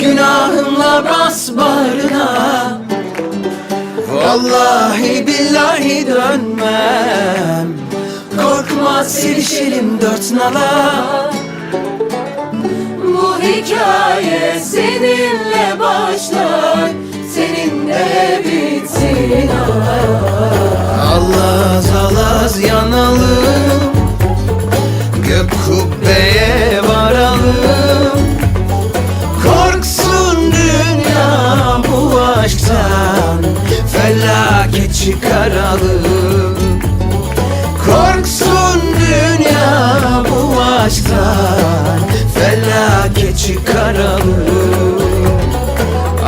Günahımla bas bağrına Vallahi billahi dönmem. Korkma sevişelim dört nala. Bu hikaye seninle başlar Seninle bitsin Alaz alaz yanalım Gök kubbeye varalım çıkaralım. Korksun dünya bu aşktan Felaket çıkaralım.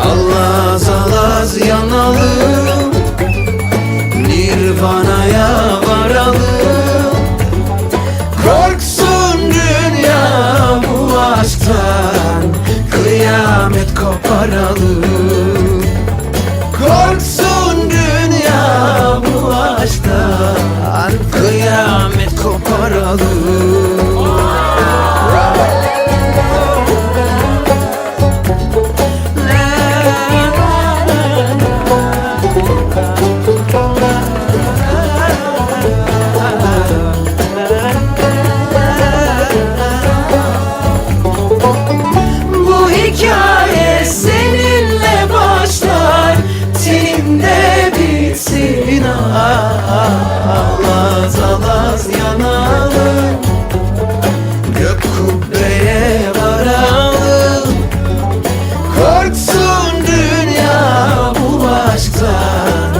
Allaz alaz yanalım. Nirvana'ya varalım. Korksun dünya bu aşktan Kıyamet koparalım. Korksun Alaz alaz yanalım Gök kubbeye varalım Korksun dünya bu aşktan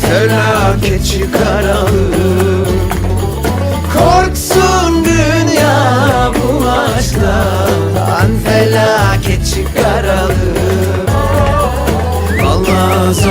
Felaket çıkaralım Korksun dünya bu aşktan Felaket çıkaralım Alaz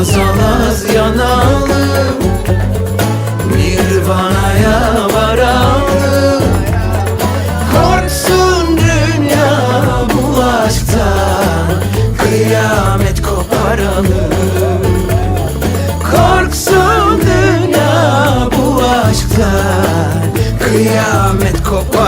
Az alaz yanalım Nirvana'ya varalım Korksun dünya bu aşktan Kıyamet koparalım Korksun dünya bu aşktan Kıyamet kopar